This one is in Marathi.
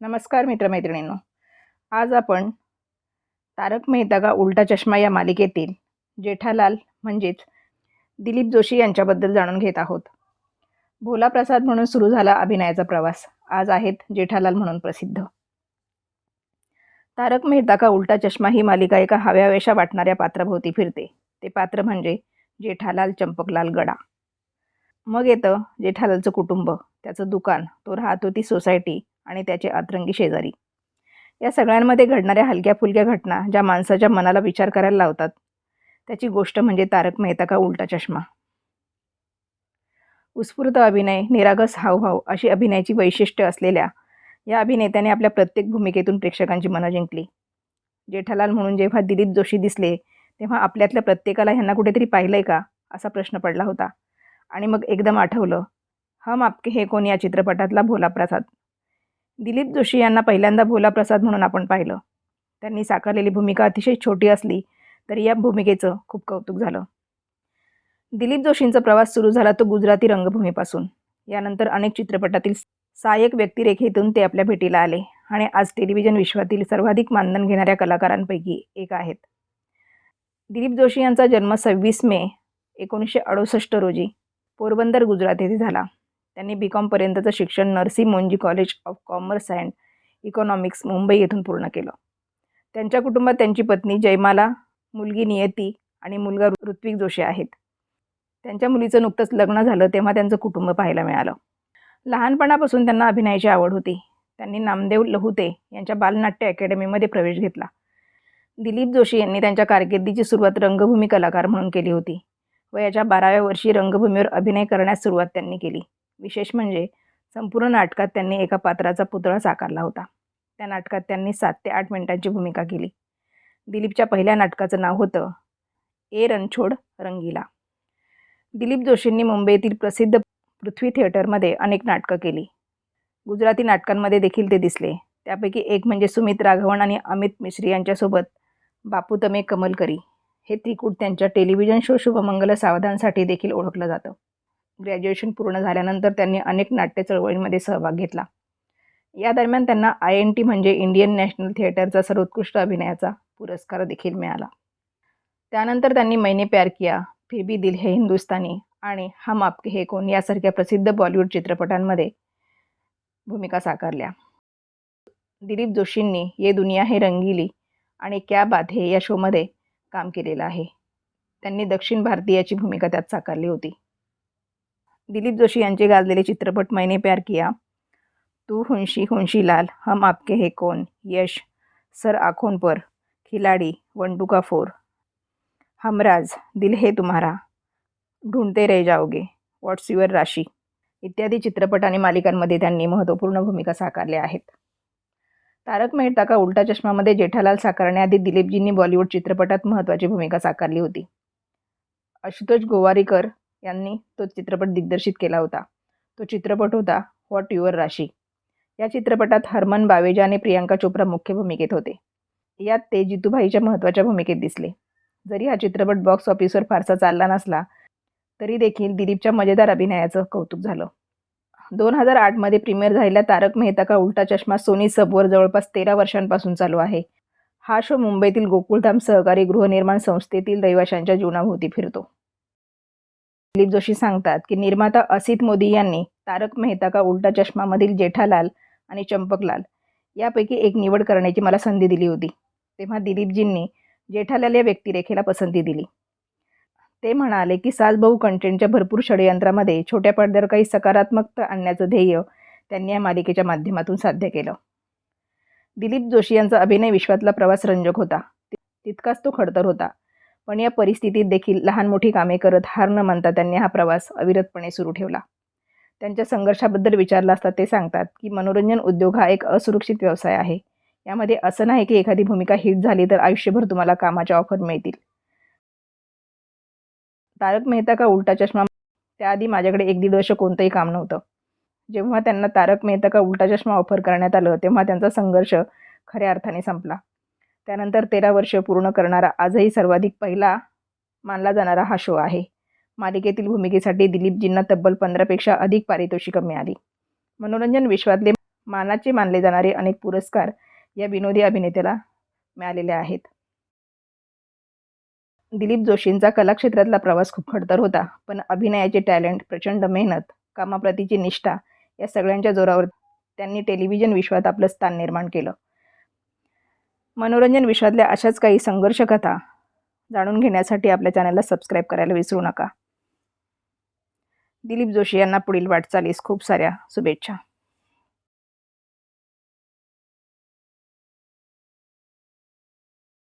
नमस्कार मित्रमैत्रिणींनो. आज आपण तारक मेहता का उलटा चष्मा या मालिकेतील जेठालाल म्हणजेच दिलीप जोशी यांच्याबद्दल जाणून घेत आहोत. भोला प्रसाद म्हणून सुरू झाला अभिनयाचा प्रवास. आज आहेत जेठालाल म्हणून प्रसिद्ध. तारक मेहता का उलटा चष्मा ही मालिका एका हव्यावेशा वाटणाऱ्या पात्राभोवती फिरते. ते पात्र म्हणजे जेठालाल चंपकलाल गडा. मग येतं जेठालालचं कुटुंब. त्याचं दुकान तो राहतो ती सोसायटी आणि त्याचे अतरंगी शेजारी. या सगळ्यांमध्ये घडणाऱ्या हलक्या फुलक्या घटना ज्या माणसाच्या मनाला विचार करायला लावतात त्याची गोष्ट म्हणजे तारक मेहता का उलटा चष्मा? उत्स्फूर्त अभिनय निरागस हावभाव अशी अभिनयाची वैशिष्ट्य असलेल्या या अभिनेत्याने आपल्या प्रत्येक भूमिकेतून प्रेक्षकांची मनं जिंकली. जेठालाल म्हणून जेव्हा दिलीप जोशी दिसले तेव्हा आपल्यातल्या प्रत्येकाला ह्यांना कुठेतरी पाहिलंय का? असा प्रश्न पडला होता. आणि मग एकदम आठवलं हम आपके हे कोण या चित्रपटातला भोला प्रसाद दिलीप जोशी यांना पहिल्यांदा भोला प्रसाद म्हणून आपण पाहिलं. त्यांनी साकारलेली भूमिका अतिशय छोटी असली तरी या भूमिकेचं खूप कौतुक झालं. दिलीप जोशींचा प्रवास सुरू झाला तो गुजराती रंगभूमीपासून. यानंतर अनेक चित्रपटातील सहाय्यक व्यक्तिरेखेतून ते आपल्या भेटीला आले आणि आज टेलिव्हिजन विश्वातील सर्वाधिक मानधन घेणाऱ्या कलाकारांपैकी एक आहेत. दिलीप जोशी यांचा जन्म सव्वीस मे एकोणीसशे अडुसष्ट रोजी पोरबंदर गुजरात येथे झाला. त्यांनी बी कॉमपर्यंतचं शिक्षण Narsee Monjee college of commerce and economics Mumbai येथून पूर्ण केलं. त्यांच्या कुटुंबात त्यांची पत्नी जयमाला मुलगी नियती आणि मुलगा ऋत्विक जोशी आहेत. त्यांच्या मुलीचं नुकतंच लग्न झालं तेव्हा त्यांचं कुटुंब पाहायला मिळालं. लहानपणापासून त्यांना अभिनयाची आवड होती. त्यांनी नामदेव लहुते यांच्या बालनाट्य अकॅडमीमध्ये प्रवेश घेतला. दिलीप जोशी यांनी त्यांच्या कारकिर्दीची सुरुवात रंगभूमी कलाकार म्हणून केली होती वयाच्या बाराव्या वर्षी रंगभूमीवर अभिनय करण्यास सुरुवात त्यांनी केली. विशेष म्हणजे संपूर्ण नाटकात त्यांनी एका पात्राचा पुतळा साकारला होता. त्या नाटकात त्यांनी सात ते आठ मिनिटांची भूमिका केली. दिलीपच्या पहिल्या नाटकाचं नाव होतं ए रणछोड रंगीला. दिलीप जोशींनी मुंबईतील प्रसिद्ध पृथ्वी थिएटरमध्ये अनेक नाटकं केली. गुजराती नाटकांमध्ये देखील ते दिसले. त्यापैकी एक म्हणजे सुमित राघवन आणि अमित मिश्री यांच्यासोबत बापू तमे कमलकरी. हे त्रिकूट त्यांच्या टेलिव्हिजन शो शुभमंगल सावधानसाठी देखील ओळखलं जातं. ग्रॅज्युएशन पूर्ण झाल्यानंतर त्यांनी अनेक नाट्य चळवळींमध्ये सहभाग घेतला. या दरम्यान त्यांना आय एन टी म्हणजे इंडियन नॅशनल थिएटरचा सर्वोत्कृष्ट अभिनयाचा पुरस्कार देखील मिळाला. त्यानंतर त्यांनी मैने प्यार किया फिर भी दिल है हिंदुस्तानी आणि हम आपके हे कोण यासारख्या प्रसिद्ध बॉलिवूड चित्रपटांमध्ये भूमिका साकारल्या. दिलीप जोशींनी ये दुनिया हे रंगीली आणि क्या बात हे या शोमध्ये काम केलेलं आहे. त्यांनी दक्षिण भारतीयाची भूमिका त्यात साकारली होती. दिलीप जोशी यांचे गाजलेले चित्रपट मैने प्यार किया. तू हुंशी हुंशी लाल हम आपके हे कोण यश सर आखोन पर खिलाडी वन का फोर. हमराज दिल हे तुम्हारा ढूंढते रे जाओगे व्हॉट्स युअर राशी? इत्यादी चित्रपट आणि मालिकांमध्ये त्यांनी महत्त्वपूर्ण भूमिका साकारल्या आहेत. तारक मेहता का उलटा चष्मामध्ये जेठालाल साकारण्याआधी दिलीपजींनी बॉलिवूड चित्रपटात महत्त्वाची भूमिका साकारली होती. आशुतोष गोवारीकर यांनी तो चित्रपट दिग्दर्शित केला होता. तो चित्रपट होता व्हॉट युअर राशी या चित्रपटात हरमन बावेजा आणि प्रियांका चोप्रा मुख्य भूमिकेत होते. यात ते जितूभाईच्या महत्त्वाच्या भूमिकेत दिसले. जरी हा चित्रपट बॉक्स ऑफिसवर फारसा चालला नसला तरी देखील दिलीपच्या मजेदार अभिनयाचं कौतुक झालं. दोन हजार आठमध्ये प्रीमियर झालेला तारक मेहता का उलटा चष्मा सोनी सबवर जवळपास तेरा वर्षांपासून चालू आहे. हा शो मुंबईतील गोकुळधाम सहकारी गृहनिर्माण संस्थेतील रहिवाशांच्या जीवनाभोवती फिरतो. दिलीप जोशी सांगतात की निर्माता असित मोदी यांनी तारक मेहता का उलटा चष्मामधील जेठालाल आणि चंपकलाल यापैकी एक निवड करण्याची मला संधी दिली होती. तेव्हा दिलीपजींनी जेठालाल या व्यक्तिरेखेला पसंती दिली. ते म्हणाले की सासभाऊ कंटेंटच्या भरपूर षडयंत्रामध्ये छोट्या पडद्यावर काही सकारात्मकता आणण्याचं ध्येय त्यांनी या मालिकेच्या माध्यमातून साध्य केलं. दिलीप जोशी यांचा अभिनय विश्वातला प्रवास रंजक होता. तितकाच तो खडतर होता. पण या परिस्थितीत देखील लहान मोठी कामे करत हार न मानता त्यांनी हा प्रवास अविरतपणे सुरू ठेवला. त्यांच्या संघर्षाबद्दल विचारलं असता ते सांगतात की मनोरंजन उद्योग हा एक असुरक्षित व्यवसाय आहे. यामध्ये असं नाही की एखादी भूमिका हिट झाली तर आयुष्यभर तुम्हाला कामाच्या ऑफर मिळतील. तारक मेहता का उलटा चष्मा त्याआधी माझ्याकडे एक दीड वर्ष कोणतंही काम नव्हतं. जेव्हा त्यांना तारक मेहता का उलटा चष्मा ऑफर करण्यात आलं तेव्हा त्यांचा संघर्ष खऱ्या अर्थाने संपला. त्यानंतर तेरा वर्ष पूर्ण करणारा आजही सर्वाधिक पहिला मानला जाणारा हा शो आहे. मालिकेतील भूमिकेसाठी दिलीपजींना तब्बल पंधरापेक्षा अधिक पारितोषिकं मिळाली. मनोरंजन विश्वातले मानाचे मानले जाणारे अनेक पुरस्कार या विनोदी अभिनेत्याला मिळालेले आहेत. दिलीप जोशींचा कलाक्षेत्रातला प्रवास खूप खडतर होता पण अभिनयाचे टॅलेंट प्रचंड मेहनत कामाप्रतीची निष्ठा या सगळ्यांच्या जोरावर त्यांनी टेलिव्हिजन विश्वात आपलं स्थान निर्माण केलं. मनोरंजन विश्वातल्या अशाच काही संघर्ष कथा जाणून घेण्यासाठी आपल्या चॅनलला सबस्क्राईब करायला विसरू नका. दिलीप जोशी यांना पुढील वाटचालीस खूप साऱ्या शुभेच्छा.